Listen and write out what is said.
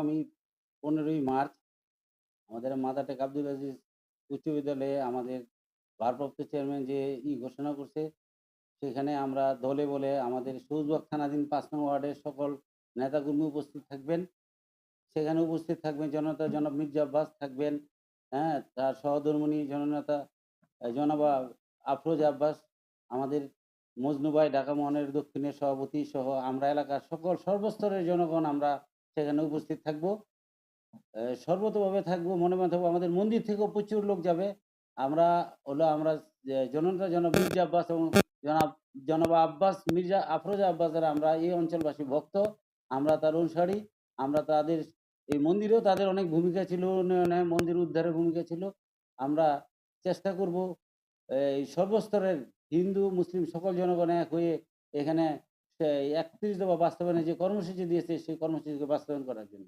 আগামী পনেরোই মার্চ আমাদের মাদারটেক আব্দুল আজিজ উচ্চ বিদ্যালয়ে আমাদের ভারপ্রাপ্ত চেয়ারম্যান যে ই ঘোষণা করছে, সেখানে আমরা দলে বলে আমাদের সৌজবাগ থানাধীন পাঁচ নং ওয়ার্ডের সকল নেতাকর্মী উপস্থিত থাকবেন। সেখানে উপস্থিত থাকবেন জনতা, জনাব মির্জা আব্বাস থাকবেন হ্যাঁ তার সহধর্মণী জননেতা জনাব আফরোজ আব্বাস, আমাদের মজনুবাই ঢাকা মহানের দক্ষিণের সভাপতি সহ আমরা এলাকার সকল সর্বস্তরের জনগণ আমরা সেখানে উপস্থিত থাকব। সর্বতভাবে থাকব, মনে মনে থাকব, আমাদের মন্দির থেকেও প্রচুর লোক যাবে। আমরা হলো আমরা জনতা জনাব মির্জা আব্বাস এবং জনাব জনাব আব্বাস, মির্জা আফরোজা আব্বাসের আমরা এই অঞ্চলবাসী ভক্ত। আমরা তার অনুসারী। আমরা তাদের এই মন্দিরেও তাদের অনেক ভূমিকা ছিল, উন্নয়নে মন্দির উদ্ধারের ভূমিকা ছিল। আমরা চেষ্টা করব, এই সর্বস্তরের হিন্দু, মুসলিম সকল জনগণ এক হয়ে এখানে একত্রিশ দফা বাস্তবায়নের যে কর্মসূচি দিয়েছে সেই কর্মসূচিকে বাস্তবায়ন করার জন্য।